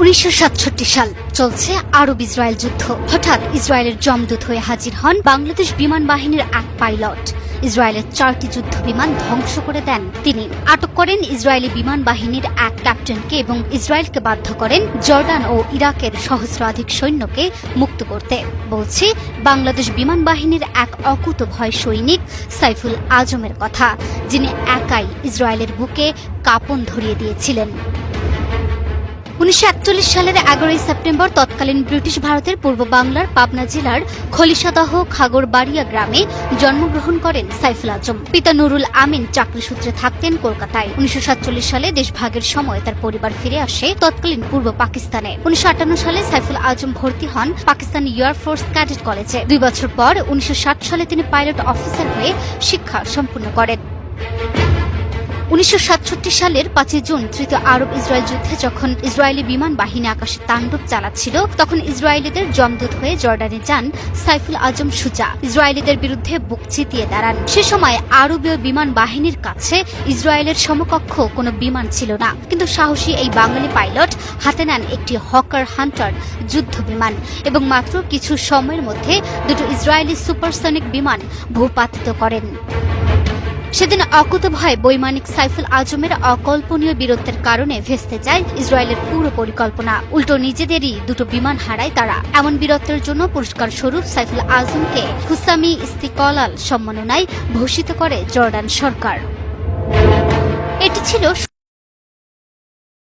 উনিশশো সাতষট্টি সাল চলছে আরব ইসরায়েল যুদ্ধ। হঠাৎ ইসরায়েলের জমদূত হয়ে হাজির হন বাংলাদেশ বিমান বাহিনীর এক পাইলট। ইসরায়েলের চারটি যুদ্ধ বিমান ধ্বংস করে দেন তিনি। আটক করেন ইসরায়েলি বিমান বাহিনীর এক ক্যাপ্টেনকে এবং ইসরায়েলকে বাধ্য করেন জর্ডান ও ইরাকের সহস্রাধিক সৈন্যকে মুক্ত করতে। বলছি, বাংলাদেশ বিমান বাহিনীর এক অকুত ভয় সৈনিক সাইফুল আজমের কথা, যিনি একাই ইসরায়েলের বুকে কাপন ধরিয়ে দিয়েছিলেন। উনিশশো একচল্লিশ সালের এগারোই সেপ্টেম্বর তৎকালীন ব্রিটিশ ভারতের পূর্ব বাংলার পাবনা জেলার খলিশাদহ খাগরবাড়িয়া গ্রামে জন্মগ্রহণ করেন সাইফুল আজম। পিতা নুরুল আমিন চাকরি সূত্রে থাকতেন কলকাতায়। উনিশশো সাতচল্লিশ সালে দেশভাগের সময় তার পরিবার ফিরে আসে তৎকালীন পূর্ব পাকিস্তানে। উনিশশো আটান্ন সালে সাইফুল আজম ভর্তি হন পাকিস্তান এয়ারফোর্স ক্যাডেট কলেজে। দুই বছর পর উনিশশো ষাট সালে তিনি পাইলট অফিসার হয়ে শিক্ষা সম্পূর্ণ করেন। উনিশশো সাতষট্টি সালের পাঁচই জুন তৃতীয় আরব ইসরায়েল যুদ্ধে যখন ইসরায়েলি বিমান বাহিনী আকাশে তাণ্ডব চালাচ্ছিল, তখন ইসরায়েলিদের জমদূত হয়ে জর্ডানে যান সাইফুল আজম সুজা। ইসরায়েলিদের বিরুদ্ধে বুক চিতিয়ে দাঁড়ান। সে সময় আরবীয় বিমান বাহিনীর কাছে ইসরায়েলের সমকক্ষ কোনো বিমান ছিল না। কিন্তু সাহসী এই বাঙালি পাইলট হাতে নেন একটি হকার হান্টার যুদ্ধ বিমান এবং মাত্র কিছু সময়ের মধ্যে দুটো ইসরায়েলি সুপারসনিক বিমান ভূপাতিত করেন। সেদিন অকুত ভয়ে বৈমানিক সাইফুল আজমের অকল্পনীয় বীরত্বের কারণে ভেস্তে যায় ইসরায়েলের পুরো পরিকল্পনা। উল্টো নিজেদেরই দুটো বিমান হারায় তারা। এমন বীরত্বের জন্য পুরস্কার স্বরূপ সাইফুল আজমকে হুসামি ইস্তিকলাল সম্মাননায় ভূষিত করে জর্ডান সরকার। এটি ছিল